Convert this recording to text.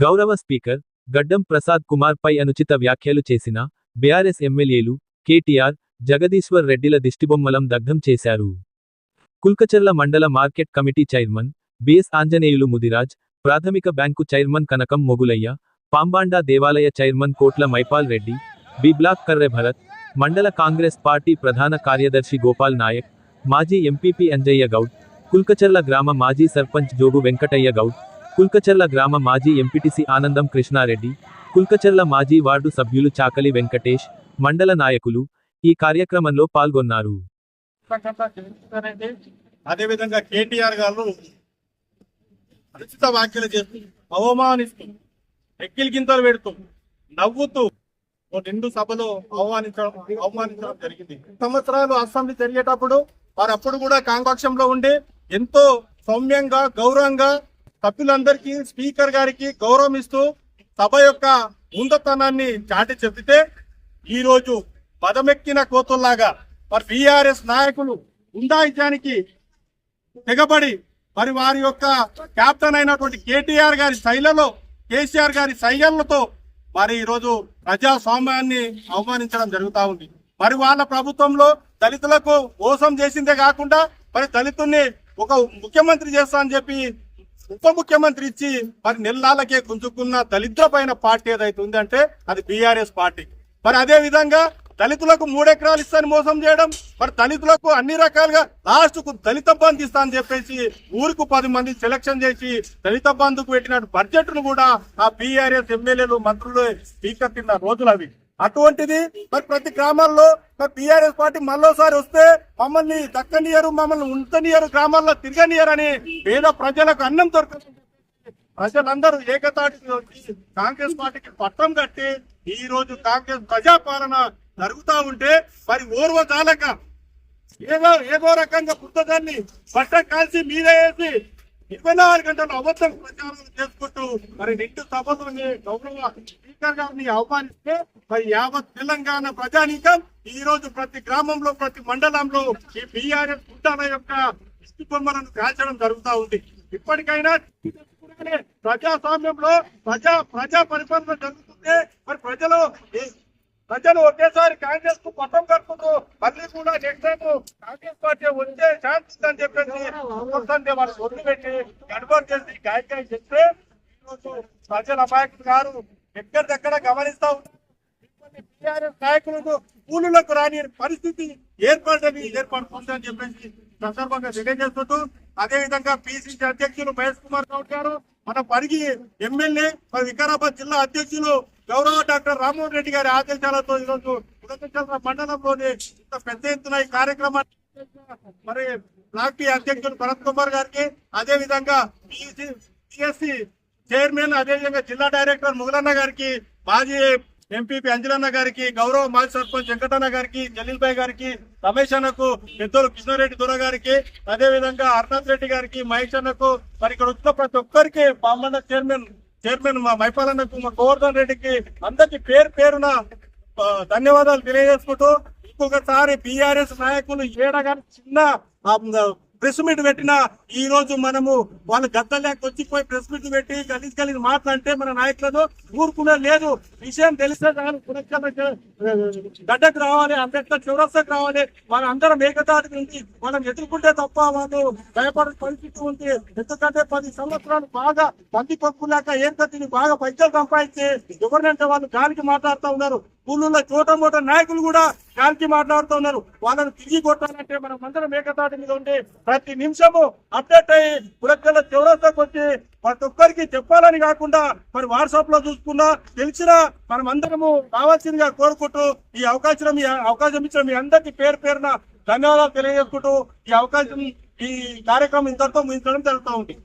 గౌరవ స్పీకర్ గడ్డం ప్రసాద్ కుమార్ పై అనుచిత వ్యాఖ్యలు చేసిన బీఆర్ఎస్ ఎమ్మెల్యేలు కేటీఆర్ జగదీశ్వర్ రెడ్డిల దిష్టిబొమ్మలం దగ్ధం చేశారు. కుల్కచర్ల మండల market committee chairman BS Anjaneyulu Mudiraj ప్రాథమిక బ్యాంకు చైర్మన్ కనకం మొగులయ్య పాంబాండా దేవాలయ chairman Kotla Maipal Reddy B block Karre Bharat మండల కాంగ్రెస్ పార్టీ ప్రధాన కార్యదర్శి గోపాల్ నాయక్ మాజీ ఎంపీపీ అంజయ్య గౌడ్ కుల్కచర్ల గ్రామ మాజీ సర్పంచ్ జోగు వెంకటయ్య గౌడ్ కుల్కచర్ల గ్రామ మాజీ ఎంపీటీసీ ఆనందం కృష్ణారెడ్డి కుల్కచర్ల మాజీ వార్డు సభ్యులు చాకలి వెంకటేష్ మండల నాయకులు ఈ కార్యక్రమంలో పాల్గొన్నారు. అదేవిధంగా కేటీఆర్ గారు అనుచిత వ్యాఖ్యలు చేస్తూ అవమానిస్తూ ఎక్కిలి గింతలు పెడుతూ నవ్వుతూ రెండు సభలో అవమానించడం అవమానించడం జరిగింది. సంవత్సరాలు అసెంబ్లీ జరిగేటప్పుడు వారు అప్పుడు కూడా కాంపక్షంలో ఉండి ఎంతో సౌమ్యంగా గౌరవంగా సభ్యులందరికీ స్పీకర్ గారికి గౌరవం ఇస్తూ సభ యొక్క ముందతనాన్ని చాటి చెబితే ఈ రోజు పదమెక్కిన కోతుల్లాగా మరి బీఆర్ఎస్ నాయకులు ఉండాయిత్యానికి తెగబడి మరి వారి యొక్క క్యాప్టెన్ అయినటువంటి కేటీఆర్ గారి శైలిలో కేసీఆర్ గారి శైలతో మరి ఈరోజు ప్రజాస్వామ్యాన్ని అవమానించడం జరుగుతా ఉంది. మరి వాళ్ళ ప్రభుత్వంలో దళితులకు మోసం చేసిందే కాకుండా మరి దళితుల్ని ఒక ముఖ్యమంత్రి చేస్తా అని చెప్పి ఉప ముఖ్యమంత్రి ఇచ్చి మరి నెల్లాలకే గుంజుకున్న దళితులపైన పార్టీ ఏదైతే ఉందంటే అది బీఆర్ఎస్ పార్టీ. మరి అదే విధంగా దళితులకు మూడెకరాలు ఇస్తాను మోసం చేయడం మరి దళితులకు అన్ని రకాలుగా లాస్ట్కు దళిత బంధు ఇస్తా అని చెప్పేసి ఊరుకు పది మంది సెలక్షన్ చేసి దళిత బంధుకు పెట్టిన బడ్జెట్ను కూడా ఆ బీఆర్ఎస్ ఎమ్మెల్యేలు మంత్రులు స్పీకర్ తిన్న రోజులు అవి. అటువంటిది మరి ప్రతి గ్రామాల్లో మరి పార్టీ మళ్ళోసారి వస్తే మమ్మల్ని దక్కనియరు మమ్మల్ని ఉంచనియరు గ్రామాల్లో తిరగనియరు అని పేద ప్రజలకు అన్నం దొరకదు ప్రజలందరూ ఏకతాటికి వచ్చి కాంగ్రెస్ పార్టీకి పట్టం కట్టి ఈ రోజు కాంగ్రెస్ ప్రజాపాలన జరుగుతా ఉంటే మరి ఓర్వ చాలక ఏదో ఏదో రకంగా పుస్తకాన్ని పట్ట కాల్చి మీరే వేసి ఇరవై నాలుగు గంటలు అబద్ధం ప్రచారం మరి నిండు సభలోని గౌరవ స్పీకర్ గారిని అవమానిస్తే మరి యావత్ తెలంగాణ ప్రజానీకం ఈ రోజు ప్రతి గ్రామంలో ప్రతి మండలంలో ఈ బీఆర్ఎస్ గుడ్డాల యొక్క ఇష్టి బొమ్మలను కాల్చడం జరుగుతా ఉంది. ఇప్పటికైనా ప్రజాస్వామ్యంలో ప్రజా ప్రజా పరిపాలన జరుగుతుంది మరి ప్రజలు ప్రజలు ఒకేసారి కాంగ్రెస్కు పట్టం కట్టుకుంటూ మళ్ళీ కూడా నెక్స్ట్ టైం కాంగ్రెస్ పార్టీ వచ్చే ఛాన్స్ ఉందని చెప్పేసి వాళ్ళు వదిలిపెట్టి గడబడి చేసి గాయకాయ చెప్తే ఈరోజు ప్రజల నాయకులు గారు దగ్గర గమనిస్తా ఉన్నారు. నాయకులకు కూలులకు రాని పరిస్థితి ఏర్పడని ఏర్పడుతుందని చెప్పేసి సందర్భంగా తెలియజేస్తుంటూ అదే విధంగా పిసిసి అధ్యక్షులు మహేష్ కుమార్ గౌడ్ గారు మన పరిగి ఎమ్మెల్యే మన వికారాబాద్ జిల్లా అధ్యక్షులు గౌరవ డాక్టర్ రామ్మోహన్ రెడ్డి గారి ఆదేశాలతో ఈరోజు ఉదకచంద్ర మండలంలోని ఇంత పెద్ద ఎత్తున ఈ కార్యక్రమాన్ని మరి బ్లాక్ టీ అధ్యక్షులు భరత్ కుమార్ గారికి అదే విధంగా పిఎస్సి చైర్మన్ అదేవిధంగా జిల్లా డైరెక్టర్ ముగులన్న గారికి మాజీ ఎంపీపీ అంజలన్న గారికి గౌరవ మాజీ సర్పంచ్ వెంకటన్న గారికి జలీల్ భాయ్ గారికి రమేష్ అన్నకు పెద్దలు కృష్ణారెడ్డి దొర గారికి అదే విధంగా అర్నాథ్ రెడ్డి గారికి మహేష్ అన్నకు మరి ఇక్కడ వచ్చిన ప్రతి ఒక్కరికి పామండ చైర్మన్ చైర్మన్ మా మైపాలన్నకు మా గోవర్ధన్ రెడ్డికి అందరికి పేరు పేరున ధన్యవాదాలు తెలియజేసుకుంటూ ఇంకొకసారి బీఆర్ఎస్ నాయకులు ఏడగా చిన్న ప్రెస్ మీట్ పెట్టిన ఈ రోజు మనము వాళ్ళు గద్దలేక వచ్చిపోయి ప్రెస్ మీట్ పెట్టి కలిసి కలిసి మాట్లాడితే మన నాయకులను ఊరుకునే లేదు. విషయం తెలిస్తే చాలు. గడ్డకు రావాలి అంబేద్కర్ చౌరస్తాకు రావాలి. మన అందరం ఏకతాటి నుంచి మనం ఎదుర్కొంటే తప్ప వాళ్ళు భయపడే పరిస్థితి ఉంది. ఎందుకంటే పది సంవత్సరాలు బాగా పంది పప్పులాక ఏకతిని బాగా పైసలు సంపాదించి ఎవరినంటే వాళ్ళు గాలికి మాట్లాడుతూ ఉన్నారు. ఊళ్ళో చోట మోట నాయకులు కూడా కాల్చి మాట్లాడుతూ ఉన్నారు వాళ్ళని తిరిగి కొట్టాలంటే మనం అందరం ఏకతాటి మీద ఉండి ప్రతి నిమిషము అప్డేట్ అయ్యి పురక్కల చౌరస్తాకు వచ్చి ప్రతి ఒక్కరికి చెప్పాలని కాకుండా మరి వాట్సాప్లో చూసుకున్నా తెలిసినా మనం అందరము కావాల్సిందిగా కోరుకుంటూ ఈ అవకాశం ఈ అవకాశం ఇచ్చిన మీ అందరికి పేరు పేరున ధన్యవాదాలు తెలియజేసుకుంటూ ఈ అవకాశం ఈ కార్యక్రమం ఇంతటితో ముగించడం జరుగుతూ ఉంది.